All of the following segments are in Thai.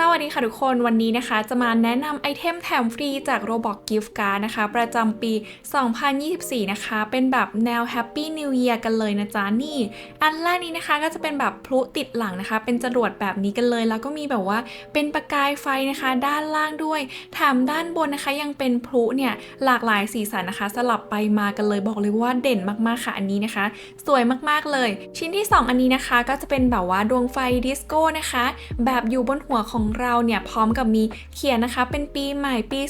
สวัสดีค่ะทุกคนวันนี้นะคะ จะมาแนะนำไอเทมแถมฟรีจาก Roblox Gift Card นะคะ ประจำปี 2024 นะคะ เป็นแบบแนว Happy New Year กันเลยนะจ๊ะนี่ อันแรกนี้นะคะก็จะเป็นแบบพลุติดหลังนะคะ เป็นจรวดแบบนี้กันเลย แล้วก็มีแบบว่าเป็นประกายไฟนะคะ ด้านล่างด้วยแถมด้านบนนะคะ ยังเป็นพลุเนี่ยหลากหลายสีสันนะคะ สลับไปมากันเลยบอกเลยว่าเด่นมากๆค่ะอันนี้นะคะ สวยมากๆเลย ชิ้นที่ 2 อันนี้นะคะ ก็จะเป็นแบบว่าดวงไฟดิสโก้นะคะ แบบอยู่บนหัวของเราเนี่ยพร้อมกับมีเขียนนะคะ เป็นปีใหม่ปี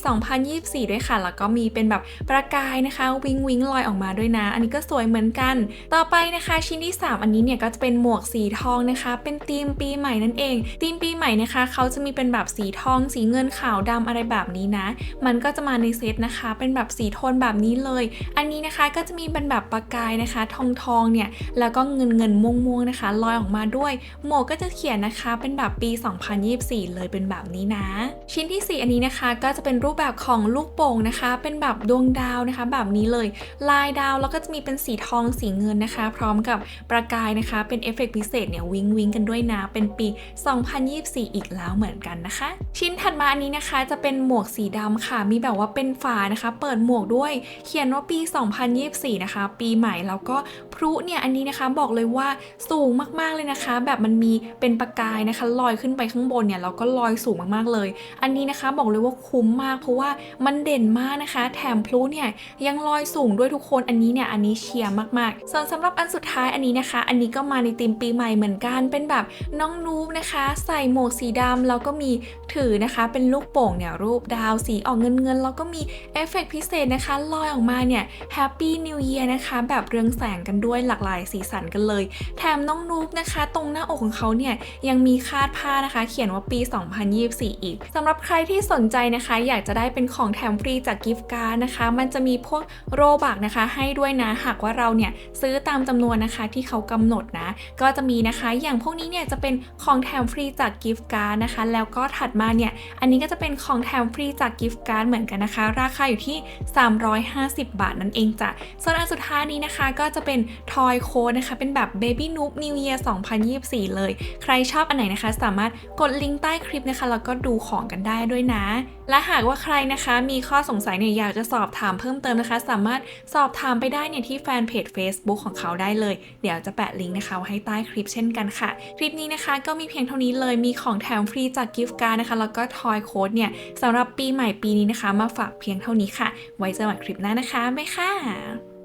2024 ด้วยค่ะ แล้วก็มีเป็นแบบประกายนะคะ วิงวิงลอยออกมาด้วยนะ อันนี้ก็สวยเหมือนกัน ต่อไปนะคะ ชิ้นที่ 3 อันนี้เนี่ยก็จะเป็นหมวกสีทองนะคะ เป็นธีมปีใหม่นั่นเองธีมปีใหม่นะคะเขาจะมีเป็นแบบสีทอง สีเงินขาวดำอะไรแบบนี้นะ มันก็จะมาในเซตนะคะ เป็นแบบสีโทนแบบนี้เลย อันนี้นะคะก็จะมีเป็นแบบประกายนะคะ ทองทองเนี่ยแล้วก็เงินเงินม่วงม่วงนะคะลอยออกมาด้วย หมวกก็จะเขียนนะคะ เป็นแบบปี 2024เลยเป็นแบบนี้นะ ชิ้นที่ 4 อันนี้นะคะก็จะเป็นรูปแบบของลูกโป่งนะคะ เป็นแบบดวงดาวนะคะ แบบนี้เลย ลายดาวแล้วก็จะมีเป็นสีทองสีเงินนะคะ พร้อมกับประกายนะคะ เป็นเอฟเฟกต์พิเศษเนี่ยวิงวิงกันด้วยนะ เป็นปี 2024 อีกแล้วเหมือนกันนะคะ ชิ้นถัดมาอันนี้นะคะจะเป็นหมวกสีดำค่ะ มีแบบว่าเป็นฝานะคะ เปิดหมวกด้วย เขียนว่าปี 2024 นะคะ ปีใหม่แล้วก็พลุเนี่ยอันนี้นะคะบอกเลยว่าสูงมากๆเลยนะคะ แบบมันมีเป็นประกายนะคะ ลอยขึ้นไปข้างบนเนี่ยแล้วก็ลอยสูงมากๆเลย อันนี้นะคะบอกเลยว่าคุ้มมาก เพราะว่ามันเด่นมากนะคะ แถมพลุเนี่ยยังลอยสูงด้วยทุกคนอันนี้เนี่ยอันนี้เชียร์มากๆ ส่วนสำหรับอันสุดท้ายอันนี้นะคะ อันนี้ก็มาในธีมปีใหม่เหมือนกันเป็นแบบน้องนูบนะคะ ใส่หมวกสีดำแล้วก็มีถือนะคะ เป็นลูกโป่งเนี่ยรูปดาวสีออกเงินเงินๆแล้วก็มีเอฟเฟกต์พิเศษนะคะลอยออกมาเนี่ยแฮปปี้นิวเยียร์นะคะ แบบเรืองแสงกันด้วยหลากหลายสีสันกันเลย แถมน้องนูบนะคะ ตรงหน้าอกของเขาเนี่ยยังมีคาดผ้านะคะ เขียนว่าปี2024 อีกสำหรับใครที่สนใจนะคะ อยากจะได้เป็นของแถมฟรีจากกิฟต์การ์ดนะคะ มันจะมีพวกโรบักนะคะ ให้ด้วยนะหากว่าเราเนี่ยซื้อตามจำนวนนะคะที่เขากำหนดนะ ก็จะมีนะคะ อย่างพวกนี้เนี่ยจะเป็นของแถมฟรีจากกิฟต์การ์ดนะคะ แล้วก็ถัดมาเนี่ยอันนี้ก็จะเป็นของแถมฟรีจากกิฟต์การ์ดเหมือนกันนะคะ ราคาอยู่ที่ 350 บาทนั่นเองจ้ะส่วนอันสุดท้ายนี้นะคะ ก็จะเป็นทอยโค้ดนะคะ เป็นแบบ Baby Noob New Year 2024 เลย ใครชอบอันไหนนะคะ สามารถกดลิงก์ใต้คลิปนะคะแล้วก็ดูของกันได้ด้วยนะ และหากว่าใครนะคะ มีข้อสงสัยเนี่ยอยากจะสอบถามเพิ่มเติมนะคะ สามารถสอบถามไปได้เนี่ยที่แฟนเพจ Facebook ของเขาได้เลย เดี๋ยวจะแปะลิงก์นะคะไว้ให้ใต้คลิปเช่นกันค่ะ คลิปนี้นะคะก็มีเพียงเท่านี้เลยมีของแถมฟรีจากกิฟต์การ์ดนะคะแล้วก็ทอยโค้ดเนี่ยสำหรับปีใหม่ปีนี้นะคะ มาฝากเพียงเท่านี้ค่ะ ไว้เจอกันคลิปหน้านะคะบ๊ายค่ะ